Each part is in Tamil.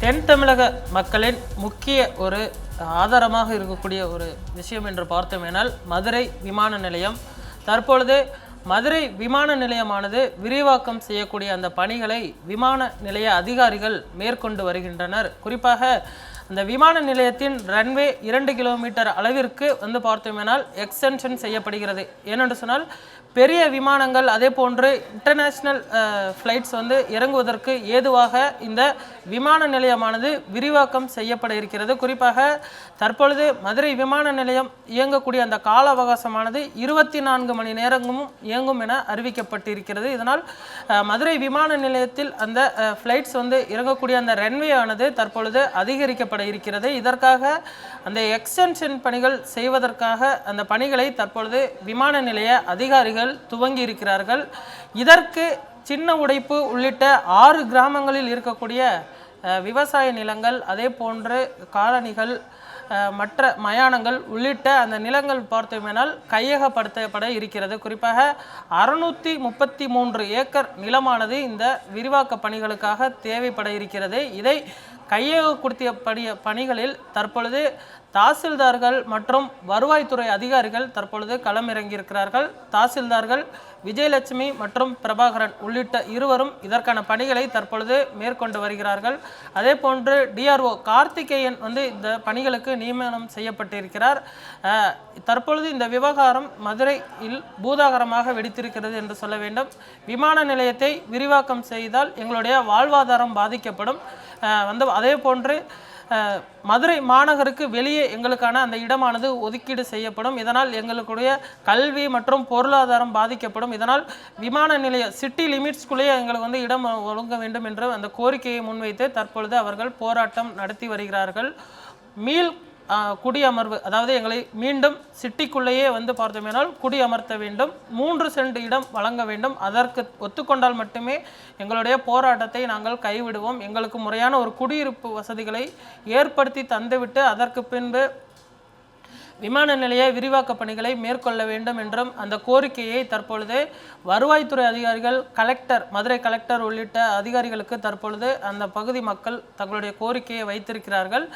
தென் தமிழக மக்களின் முக்கிய ஒரு ஆதாரமாக இருக்கக்கூடிய ஒரு விஷயம் என்று பார்த்தோமேனால் மதுரை விமான நிலையம். தற்பொழுது மதுரை விமான நிலையமானது விரிவாக்கம் செய்யக்கூடிய அந்த பணிகளை விமான நிலைய அதிகாரிகள் மேற்கொண்டு வருகின்றனர். குறிப்பாக அந்த விமான நிலையத்தின் ரன்வே இரண்டு கிலோமீட்டர் அளவிற்கு வந்து பார்த்தோமேனால் எக்ஸ்டென்ஷன் செய்யப்படுகிறது. ஏனென்று சொன்னால் பெரிய விமானங்கள் அதே போன்று இன்டர்நேஷ்னல் ஃப்ளைட்ஸ் வந்து இறங்குவதற்கு ஏதுவாக இந்த விமான நிலையமானது விரிவாக்கம் செய்யப்பட இருக்கிறது. குறிப்பாக தற்பொழுது மதுரை விமான நிலையம் இயங்கக்கூடிய அந்த கால அவகாசமானது இருபத்தி நான்கு மணி நேரமும் இயங்கும் என அறிவிக்கப்பட்டிருக்கிறது. இதனால் மதுரை விமான நிலையத்தில் அந்த ஃப்ளைட்ஸ் வந்து இறங்கக்கூடிய அந்த ரன்வே ஆனது தற்பொழுது அதிகரிக்கப்பட இருக்கிறது. இதற்காக அந்த எக்ஸ்டென்ஷன் பணிகள் செய்வதற்காக அந்த பணிகளை தற்பொழுது விமான நிலைய அதிகாரிகள் துவங்கி இருக்கிறார்கள். இதற்கு சின்ன உடைப்பு உள்ளிட்ட ஆறு கிராமங்களில் இருக்கக்கூடிய விவசாய நிலங்கள் அதே போன்று காலனிகள் மற்ற மயானங்கள் உள்ளிட்ட அந்த நிலங்கள் பார்த்தோமேனால் கையகப்படுத்தப்பட இருக்கிறது. குறிப்பாக அறுநூற்றி முப்பத்தி மூன்று ஏக்கர் நிலமானது இந்த விரிவாக்க பணிகளுக்காக தேவைப்பட இருக்கிறது. இதை கையகப்படுத்திய பணி பணிகளில் தற்பொழுது தாசில்தார்கள் மற்றும் வருவாய்த்துறை அதிகாரிகள் தற்பொழுது களமிறங்கியிருக்கிறார்கள். தாசில்தார்கள் விஜயலட்சுமி மற்றும் பிரபாகரன் உள்ளிட்ட இருவரும் இதற்கான பணிகளை தற்பொழுது மேற்கொண்டு வருகிறார்கள். அதே போன்று டிஆர்ஓ கார்த்திகேயன் வந்து இந்த பணிகளுக்கு நியமனம் செய்யப்பட்டிருக்கிறார். தற்பொழுது இந்த விவகாரம் மதுரையில் பூதாகரமாக வெடித்திருக்கிறது என்று சொல்ல வேண்டும். விமான நிலையத்தை விரிவாக்கம் செய்தால் எங்களுடைய வாழ்வாதாரம் பாதிக்கப்படும். வந்து அதே போன்று மதுரை மாநகருக்கு வெளியே எங்களுக்கான அந்த இடமானது ஒதுக்கீடு செய்யப்படும். இதனால் எங்களுடைய கல்வி மற்றும் பொருளாதாரம் பாதிக்கப்படும். இதனால் விமான நிலைய சிட்டி லிமிட்ஸ்குள்ளேயே எங்களுக்கு வந்து இடம் ஒழுங்க வேண்டும் என்று அந்த கோரிக்கையை முன்வைத்து தற்பொழுது அவர்கள் போராட்டம் நடத்தி வருகிறார்கள். மீள் குடியமர்வு அதாவது எங்களை மீண்டும் சிட்டிக்குள்ளேயே வந்து பார்த்தோமேனால் குடியமர்த்த வேண்டும் மூன்று சென்ட் இடம் வழங்க வேண்டும். அதற்கு ஒத்துக்கொண்டால் மட்டுமே எங்களுடைய போராட்டத்தை நாங்கள் கைவிடுவோம். எங்களுக்கு முறையான ஒரு குடியிருப்பு வசதிகளை ஏற்படுத்தி தந்துவிட்டு அதற்கு பின்பு விமான நிலைய விரிவாக்க பணிகளை மேற்கொள்ள வேண்டும் என்றும் அந்த கோரிக்கையை தற்பொழுது வருவாய்த்துறை அதிகாரிகள் கலெக்டர் மதுரை கலெக்டர் உள்ளிட்ட அதிகாரிகளுக்கு தற்பொழுது அந்த பகுதி மக்கள் தங்களுடைய கோரிக்கையை வைத்திருக்கிறார்கள்.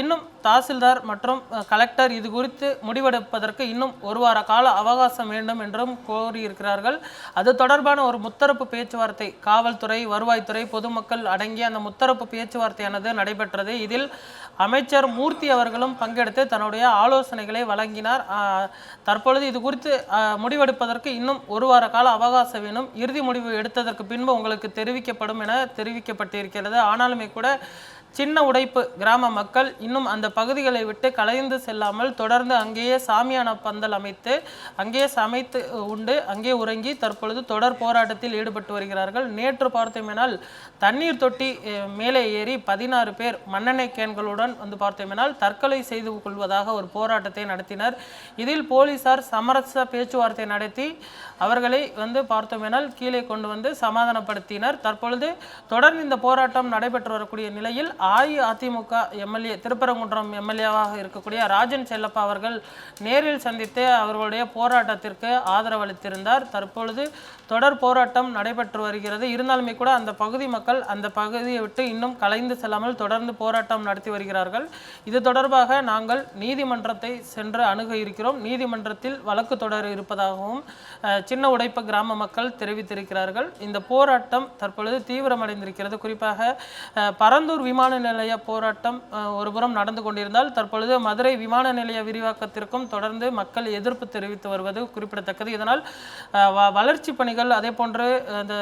இன்னும் தாசில்தார் மற்றும் கலெக்டர் இது குறித்து முடிவெடுப்பதற்கு இன்னும் ஒரு வார கால அவகாசம் வேண்டும் என்றும் கோரியிருக்கிறார்கள். அது தொடர்பான ஒரு முத்தரப்பு பேச்சுவார்த்தை காவல்துறை வருவாய்த்துறை பொதுமக்கள் அடங்கிய அந்த முத்தரப்பு பேச்சுவார்த்தையானது நடைபெற்றது. இதில் அமைச்சர் மூர்த்தி அவர்களும் பங்கெடுத்து தன்னுடைய ஆலோசனை ஆலோசனைகளை வழங்கினார். தற்பொழுது இது குறித்து முடிவெடுப்பதற்கு இன்னும் ஒரு வார கால அவகாசம் வேணும். இறுதி முடிவு எடுத்ததற்கு பின்பு உங்களுக்கு தெரிவிக்கப்படும் என தெரிவிக்கப்பட்டிருக்கிறது. ஆனாலுமே கூட சின்ன உடைப்பு கிராம மக்கள் இன்னும் அந்த பகுதிகளை விட்டு கலைந்து செல்லாமல் தொடர்ந்து அங்கேயே சாமியான பந்தல் அமைத்து அங்கேயே சமைத்து உண்டு அங்கே உறங்கி தற்பொழுது தொடர் போராட்டத்தில் ஈடுபட்டு வருகிறார்கள். நேற்று பார்த்தோமேனால் தண்ணீர் தொட்டி மேலே ஏறி பதினாறு பேர் மண்ணெண்ணெய் கேன்களுடன் வந்து பார்த்தோமேனால் தற்கொலை செய்து கொள்வதாக ஒரு போராட்டத்தை நடத்தினர். இதில் போலீசார் சமரச பேச்சுவார்த்தை நடத்தி அவர்களை வந்து பார்த்தோமேனால் கீழே கொண்டு வந்து சமாதானப்படுத்தினர். தற்பொழுது தொடர்ந்து இந்த போராட்டம் நடைபெற்று வரக்கூடிய நிலையில் அஇஅதிமுக எம்எல்ஏ திருப்பரங்குன்றம் எம்எல்ஏவாக இருக்கக்கூடிய ராஜன் செல்லப்பா அவர்கள் நேரில் சந்தித்து அவர்களுடைய போராட்டத்திற்கு ஆதரவளித்திருந்தார். தற்பொழுது தொடர் போராட்டம் நடைபெற்று வருகிறது. இருந்தாலுமே கூட அந்த பகுதி மக்கள் அந்த பகுதியை விட்டு இன்னும் கலைந்து செல்லாமல் தொடர்ந்து போராட்டம் நடத்தி வருகிறார்கள். இது தொடர்பாக நாங்கள் நீதிமன்றத்தை சென்று அணுக இருக்கிறோம். நீதிமன்றத்தில் வழக்கு தொடர் இருப்பதாகவும் சின்ன உடைப்பு கிராம மக்கள் தெரிவித்திருக்கிறார்கள். இந்த போராட்டம் தற்பொழுது தீவிரமடைந்திருக்கிறது. குறிப்பாக பரந்தூர் விமான விமான நிலைய போராட்டம் ஒருபுறம் நடந்து கொண்டிருந்தால் தற்பொழுது மதுரை விமான நிலைய விரிவாக்கத்திற்கும் தொடர்ந்து மக்கள் எதிர்ப்பு தெரிவித்து வருவது குறிப்பிடத்தக்கது. இதனால் வளர்ச்சி பணிகள் அதே போன்று அந்த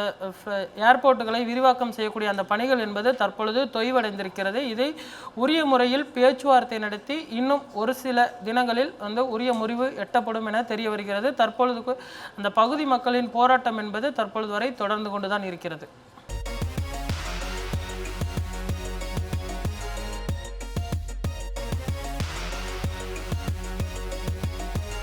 ஏர்போர்ட்டுகளை விரிவாக்கம் செய்யக்கூடிய அந்த பணிகள் என்பது தற்பொழுது தொய்வடைந்திருக்கிறது. இதை உரிய முறையில் பேச்சுவார்த்தை நடத்தி இன்னும் ஒரு சில தினங்களில் வந்து உரிய முறிவு எட்டப்படும் என தெரிய வருகிறது. தற்பொழுது அந்த பகுதி மக்களின் போராட்டம் என்பது தற்பொழுது வரை தொடர்ந்து கொண்டுதான் இருக்கிறது.